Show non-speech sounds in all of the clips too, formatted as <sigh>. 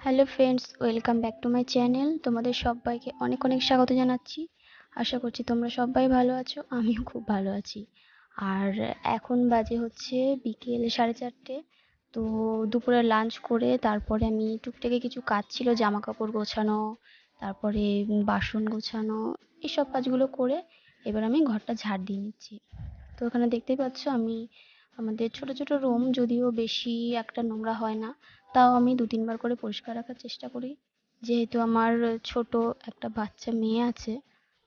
Hello friends welcome back to my channel তোমাদের সবাইকে অনেক অনেক স্বাগত জানাচ্ছি। আশা করছি তোমরা সবাই ভালো আছো, আমিও খুব ভালো আছি। আর এখন বাজে হচ্ছে বিকেল সাড়ে চারটে। তো দুপুরে লাঞ্চ করে তারপরে আমি টুকটাকে কিছু কাজ ছিল জামা কাপড় গোছানো, তারপরে বাসন গোছানো, এসব কাজগুলো করে এবার আমি ঘরটা ঝাড় দিয়ে নিচ্ছি। তো এখানে দেখতেই পাচ্ছ আমি আমাদের ছোট ছোট রুম যদিও বেশি একটা নোংরা হয় না। তাও আমি দু তিনবার করে পরিষ্কার রাখার চেষ্টা করি। যেহেতু আমার ছোট একটা বাচ্চা মেয়ে আছে,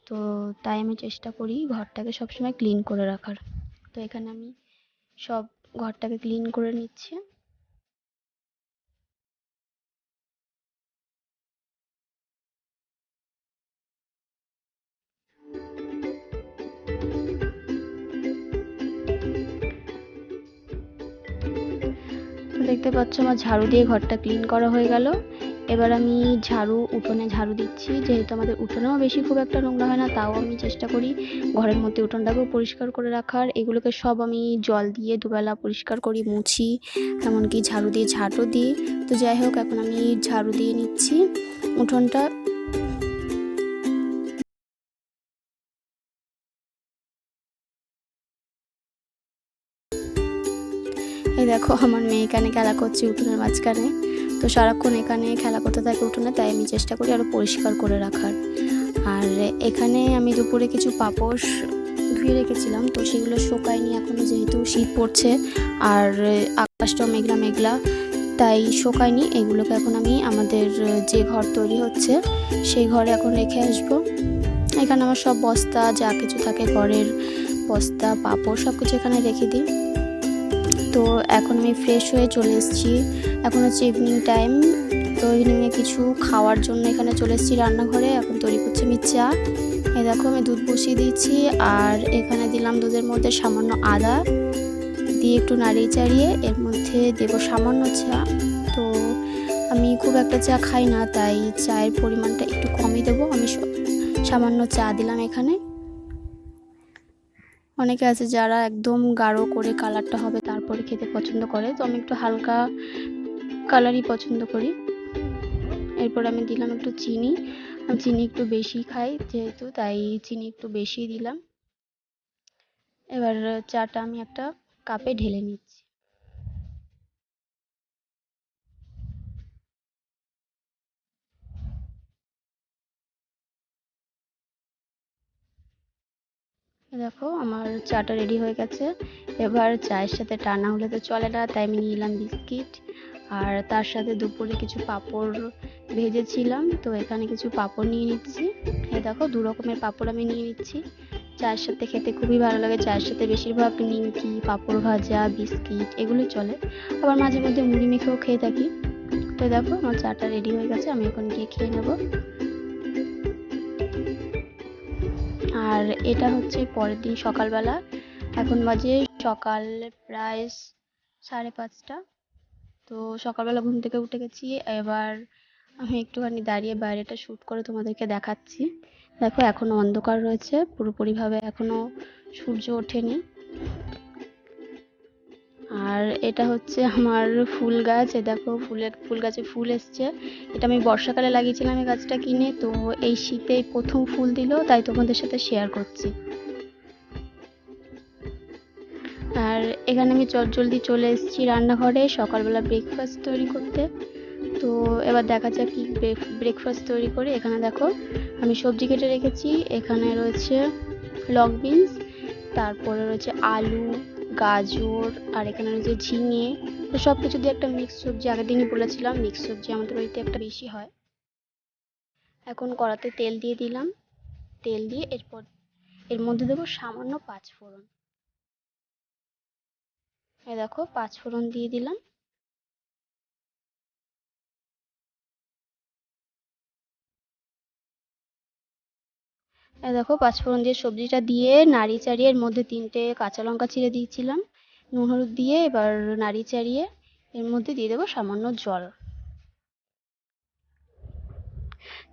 তো তাই আমি চেষ্টা করি ঘরটাকে সবসময় ক্লিন করে রাখার। তো এখানে আমি সব ঘরটাকে ক্লিন করে নিচ্ছি। দেখতে পাচ্ছ আমার ঝাড়ু দিয়ে ঘরটা ক্লিন করা হয়ে গেল। এবার আমি ঝাড়ু, উঠোনে ঝাড়ু দিচ্ছি। যেহেতু আমাদের উঠোনেও বেশি খুব একটা নোংরা হয় না, তাও আমি চেষ্টা করি ঘরের মধ্যে উঠোনটাকেও পরিষ্কার করে রাখার। এগুলোকে সব আমি জল দিয়ে দুবেলা পরিষ্কার করি, মুছি, এমনকি ঝাড়ু দিয়ে ঝাঁটও দিই। তো যাই হোক, এখন আমি ঝাড়ু দিয়ে নিচ্ছি উঠোনটা। দেখো, আমার মেয়ে এখানে খেলা করছে উঠোনের মাঝখানে। তো সারাক্ষণ এখানে খেলা করতে থাকে উঠোনে, তাই আমি চেষ্টা করি আরও পরিষ্কার করে রাখার। আর এখানে আমি দুপুরে কিছু পাপোশ ধুয়ে রেখেছিলাম, তো সেগুলো শোকায়নি এখনও যেহেতু শীত পড়ছে। আর আকাশটাও মেঘলা মেঘলা, তাই শোকায়নি। এগুলোকে এখন আমি আমাদের যে ঘর তৈরি হচ্ছে, সেই ঘরে এখন রেখে আসব। এখানে আমার সব বস্তা, যা কিছু থাকে ঘরের বস্তা পাপড় সব কিছু এখানে রেখে দিই। তো এখন আমি ফ্রেশ হয়ে চলে এসেছি। এখন হচ্ছে ইভিনিং টাইম তো ইভিনিংয়ে কিছু খাওয়ার জন্য এখানে চলে এসেছি রান্নাঘরে। এখন তৈরি করছি আমি চা এই দেখো আমি দুধ বসিয়ে দিয়েছি আর এখানে দিলাম দুধের মধ্যে সামান্য আদা। দিয়ে একটু নাড়িয়ে চাড়িয়ে এর মধ্যে দেবো সামান্য চা। তো আমি খুব একটা চা খাই না, তাই চায়ের পরিমাণটা একটু কমই দেবো। আমি সামান্য চা দিলাম এখানে। অনেকে আছে যারা একদম গাঢ় করে কালারটা হবে তারপরে খেতে পছন্দ করে। তো আমি একটু হালকা কালারই পছন্দ করি। এরপর আমি দিলাম একটু চিনি। আমি চিনি একটু বেশি খাই যেহেতু, তাই চিনি একটু বেশি দিলাম। এবার চাটা আমি একটা কাপে ঢেলে নিচ্ছি। দেখো, আমার চাটা রেডি হয়ে গেছে। এবার চায়ের সাথে টানা হলে তো চলে না, তাই আমি নিলাম বিস্কিট। আর তার সাথে দুপুরে কিছু পাঁপড় ভেজেছিলাম, তো এখানে কিছু পাঁপড় নিয়ে নিচ্ছি। এই দেখো, দু রকমের পাঁপড় আমি নিয়ে নিচ্ছি। চায়ের সাথে খেতে খুবই ভালো লাগে, চায়ের সাথে বেশিরভাগ নিমকি, পাঁপড় ভাজা, বিস্কিট এগুলো চলে। আবার মাঝে মধ্যে মুড়ি মেখেও খেয়ে থাকি। তো দেখো, আমার চাটা রেডি হয়ে গেছে, আমি এখন গিয়ে খেয়ে নেব। আর এটা হচ্ছে পরের দিন সকালবেলা। এখন বাজে সকাল প্রায় সাড়ে পাঁচটা। তো সকালবেলা ঘুম থেকে উঠে গেছি। এবার আমি একটুখানি দাঁড়িয়ে বাইরেটা শ্যুট করে তোমাদেরকে দেখাচ্ছি। দেখো এখনও অন্ধকার রয়েছে। পুরোপুরিভাবে এখনও সূর্য ওঠেনি। আর এটা হচ্ছে আমার ফুল গাছ। এ দেখো ফুলের ফুল গাছে ফুল এসছে। এটা আমি বর্ষাকালে লাগিয়েছিলাম এই গাছটা কিনে, তো এই শীতে প্রথম ফুল দিল, তাই তোমাদের সাথে শেয়ার করছি। আর এখানে আমি জলদি চলে এসেছি রান্নাঘরে, সকালবেলা ব্রেকফাস্ট তৈরি করতে। তো এবার দেখা যাক কি ব্রেকফাস্ট তৈরি করে। এখানে দেখো, আমি সবজি কেটে রেখেছি। এখানে রয়েছে লং বিনস, তারপরে রয়েছে আলু গাজর আর এখানে রয়েছে ঝিঙে। তো সব কিছু দিয়ে একটা মিক্স সবজি আগের দিনই বলেছিলাম মিক্স সবজি আমাদের বাড়িতে একটা বেশি হয়। এখন কড়াতে তেল দিয়ে দিলাম। তেল দিয়ে এরপর এর মধ্যে দেবো সামান্য পাঁচফোড়ন। এই দেখো, পাঁচফোড়ন দিয়ে দিলাম। দেখো, পাঁচফোড়ন দিয়ে সবজিটা দিয়ে নাড়ি চাড়িয়ে এর মধ্যে তিনটে কাঁচা লঙ্কা চিড়ে দিয়েছিলাম। নুন হলুদ দিয়ে এবার নাড়ি চাড়িয়ে এর মধ্যে দিয়ে দেবো সামান্য জল।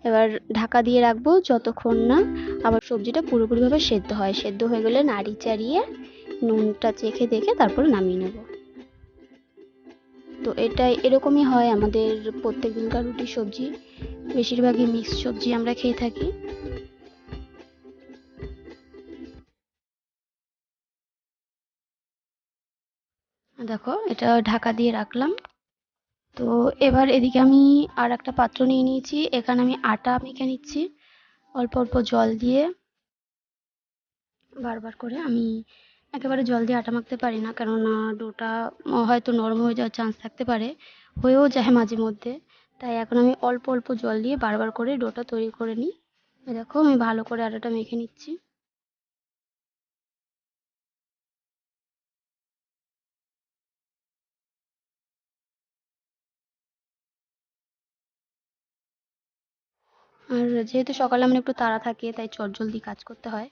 এবার ঢাকা দিয়ে রাখব যতক্ষণ না আবার সবজিটা পুরোপুরিভাবে সেদ্ধ হয়। সেদ্ধ হয়ে গেলে নাড়ি চাড়িয়ে নুনটা চেখে দেখে তারপরে নামিয়ে নেব। তো এটাই, এরকমই হয় আমাদের প্রত্যেক দিনকার রুটি সবজি। বেশিরভাগই মিক্স সবজি আমরা খেয়ে থাকি। দেখো, এটা ঢাকা দিয়ে রাখলাম। তো এবার এদিকে আমি আর একটা পাত্র নিয়ে নিয়েছি। এখানে আমি আটা মেখে নিচ্ছি, অল্প অল্প জল দিয়ে। বারবার করে আমি একেবারে জল দিয়ে আটা মাখতে পারি না, কেননা ডোটা হয়তো নরম হয়ে যাওয়ার চান্স থাকতে পারে, হয়েও যায় মাঝে মধ্যে। তাই এখন আমি অল্প অল্প জল দিয়ে বারবার করে ডোটা তৈরি করে নিই। দেখো, আমি ভালো করে আটাটা মেখে নিচ্ছি। আর যেহেতু সকালে আমার একটু তাড়া থাকে, তাই চটজলদি কাজ করতে হয়।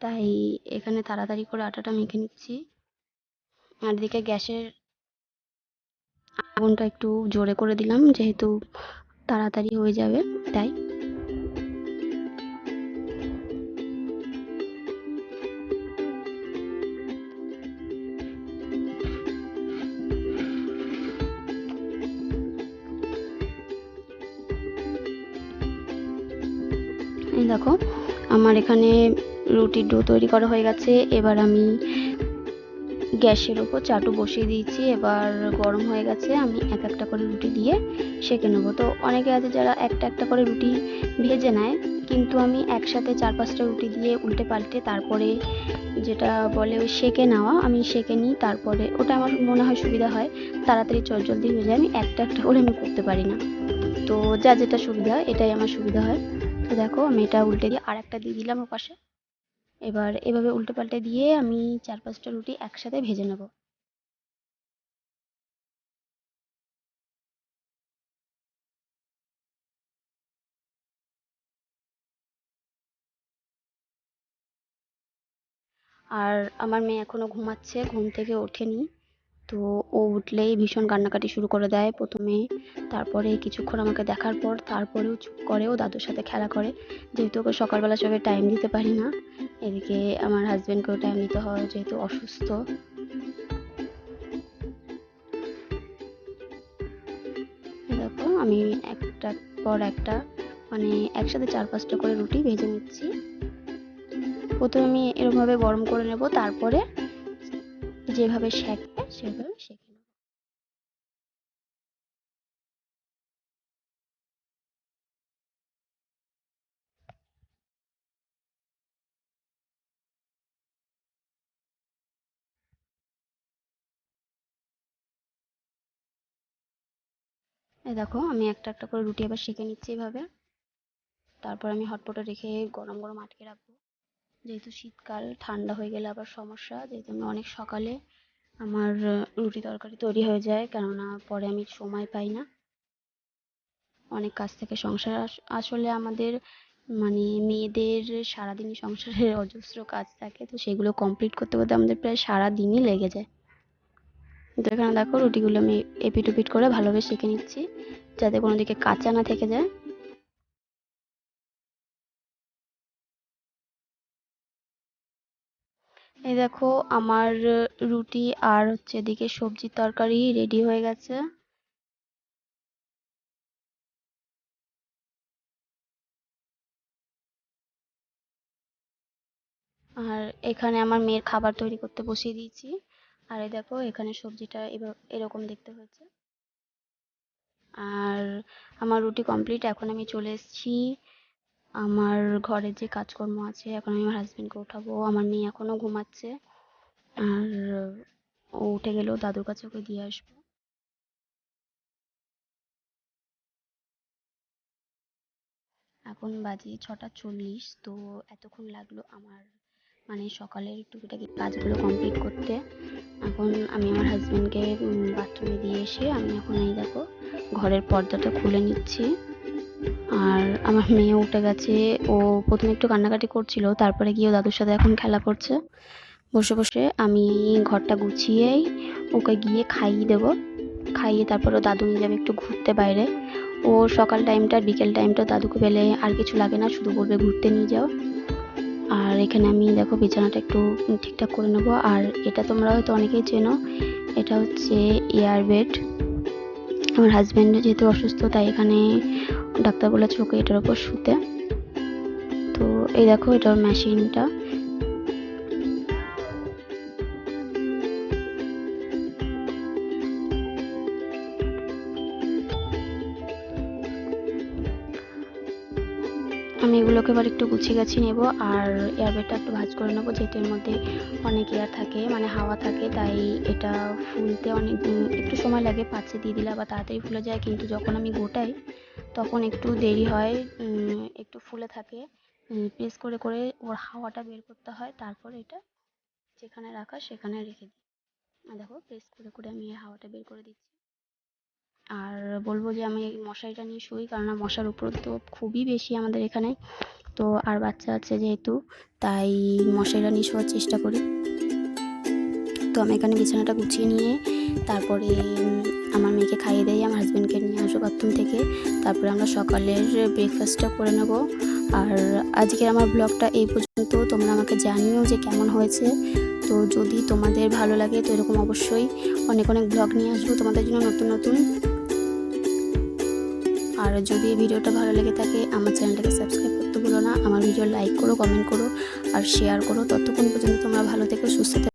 তাই এখানে তাড়াতাড়ি করে আটাটা মেখে নিচ্ছি। আর এদিকে গ্যাসের আগুনটা একটু জোরে করে দিলাম, যেহেতু তাড়াতাড়ি হয়ে যাবে, তাই। আমার এখানে রুটির ডো তৈরি করা হয়ে গেছে। এবার আমি গ্যাসের ওপর চাটু বসিয়ে দিয়েছি। এবার গরম হয়ে গেছে, আমি এক একটা করে রুটি দিয়ে সেঁকে নেব। তো অনেকে আছে যারা একটা একটা করে রুটি ভেজে নেয়, কিন্তু আমি একসাথে চার পাঁচটা রুটি দিয়ে উল্টে পাল্টে তারপরে যেটা বলে ওই সেঁকে নেওয়া, আমি সেঁকে নিই, তারপরে ওটা আমার মনে হয় সুবিধা হয়। তাড়াতাড়ি চল চটজলদি হয়ে যায়, আমি একটা একটা করে আমি করতে পারি না। তো যা যেটা সুবিধা এটাই আমার সুবিধা হয়। তো দেখো আমি এটা উল্টে দিয়ে আর একটা দিয়ে দিলাম ওপাশে। এবার এভাবে উল্টে পাল্টে দিয়ে আমি চার পাঁচটা রুটি একসাথে ভেজে নেব। আর আমার মেয়ে এখনও ঘুমাচ্ছে, ঘুম থেকে ওঠেনি। তো ও উঠলেই ভীষণ কান্নাকাটি শুরু করে দেয় প্রথমে। তারপরে কিছুক্ষণ আমাকে দেখার পর তারপরেও চুপ করে ও দাদুর সাথে খেলা করে। যেহেতু ওকে সকালবেলা সবে টাইম দিতে পারি না, এদিকে আমার হাজব্যান্ডকেও টাইম দিতে হয়, যেহেতু অসুস্থ। দেখো, আমি একটা পর একটা মানে একসাথে চার পাঁচটা করে রুটি ভেজে নিচ্ছি। প্রথমে আমি এরকমভাবে গরম করে নেব, তারপরে যেভাবে সেঁকে সেঁকে <laughs> নেব এই দেখো আমি একটা একটা করে রুটি আবার সেঁকে নিচ্ছি এভাবে। তারপর আমি হটপটে রেখে গরম গরম আটকে রাখব। যেহেতু শীতকাল ঠান্ডা হয়ে গেলে আবার সমস্যা। যেহেতু আমি অনেক সকালে আমার রুটি তরকারি তৈরি হয়ে যায়, কেননা পরে আমি সময় পাই না। অনেক কাজ থেকে সংসার। আসলে আমাদের মানে মেয়েদের সারাদিনই সংসারের <laughs> অজস্র কাজ থাকে, তো সেগুলো কমপ্লিট করতে করতে আমাদের প্রায় সারা দিনই লেগে যায়। তো এখানে দেখো রুটিগুলো আমি এপিট ওপিট করে ভালোভাবে সেঁকে নিচ্ছি, যাতে কোনো দিকে কাঁচা না থেকে যায়। এই দেখো, আমার রুটি আর হচ্ছে এদিকে সবজির তরকারি রেডি হয়ে গেছে। আর এখানে আমার মেয়ের খাবার তৈরি করতে বসিয়ে দিয়েছি। আর এই দেখো, এখানে সবজিটা এরকম দেখতে হয়েছে। আর আমার রুটি কমপ্লিট এখন আমি চলে এসেছি। আমার ঘরের যে কাজকর্ম আছে, এখন আমি আমার হাজবেন্ডকে ওঠাবো আমার মেয়ে এখনও ঘুমাচ্ছে। আর ও উঠে গেলেও দাদুর কাছে ওকে দিয়ে আসব। এখন বাজে ছটা চল্লিশ, তো এতক্ষণ লাগল আমার মানে সকালের টুকিটাকি কাজগুলো কমপ্লিট করতে। এখন আমি আমার হাজব্যান্ডকে বাথরুমে দিয়ে এসে আমি এখন এই দেখো, ঘরের পর্দাটা খুলে নিচ্ছি। আর আমার মেয়ে উঠে গেছে। ও প্রথমে একটু কান্নাকাটি করছিল, তারপরে গিয়ে দাদুর সাথে এখন খেলা করছে। বসে বসে আমি ঘরটা গুছিয়েই ওকে গিয়ে খাইয়ে দেবো। খাইয়ে তারপর ও দাদু নিয়ে যাবে একটু ঘুরতে বাইরে। ও সকাল টাইমটা, বিকেল টাইমটা দাদুকে পেলে আর কিছু লাগে না, শুধু বলবে ঘুরতে নিয়ে যাও। আর এখানে আমি দেখো বিছানাটা একটু ঠিকঠাক করে নেব। আর এটা তোমরা হয়তো অনেকেই চেনো, এটা হচ্ছে এয়ার বেড আমার হাজব্যান্ড যেহেতু অসুস্থ, তাই এখানে ডাক্তার বলেছে ওকে এটার ওপর শুতে। তো এই দেখো এটার মেশিনটা। আমি এগুলোকে এবার একটু গুছিয়ে গাছিয়ে নেব, আর এয়ারবেডটা একটু ভাজ করে নেব এর মধ্যে অনেক এয়ার থাকে মানে হাওয়া থাকে, তাই এটা ফুলতে অনেক, একটু সময় লাগে পাচ্ছে দিয়ে দিলে আবার তাড়াতাড়ি ফুলে যায়, কিন্তু যখন আমি গোটাই তখন একটু দেরি হয় একটু ফুলে থাকে। প্রেস করে করে ওর হাওয়াটা বের করতে হয়। তারপর এটা যেখানে রাখা সেখানে রেখে দিই। দেখো প্রেস করে করে আমি হাওয়াটা বের করে দিচ্ছি। আর বলব যে আমি মশারিটা নিয়ে শুই কারণ মশার উপদ্রব খুবই বেশি আমাদের এখানে। তো আর বাচ্চা আছে যেহেতু, তাই মশারিটা নিয়ে শোয়ার চেষ্টা করি। তো আমি এখানে বিছানাটা গুছিয়ে নিয়ে, তারপরে আমার মেয়েকে খাইয়ে দেয় আমার হাজব্যান্ডকে নিয়ে আসব বাথরুম থেকে। তারপরে আমরা সকালের ব্রেকফাস্টটা করে নেব। আর আজকে আমার ব্লগটা এই পর্যন্ত। তোমরা আমাকে জানিও যে কেমন হয়েছে। তো যদি তোমাদের ভালো লাগে, তো এরকম অবশ্যই অনেক অনেক ব্লগ নিয়ে আসব তোমাদের জন্য নতুন নতুন। আর যদি ভিডিওটা ভালো লেগে থাকে, আমার চ্যানেলটাকে সাবস্ক্রাইব করতে ভুলো না। আমার ভিডিও লাইক করো কমেন্ট করো, আর শেয়ার করো। ততক্ষণ পর্যন্ত তোমরা ভালো থেকো, সুস্থ থেকো।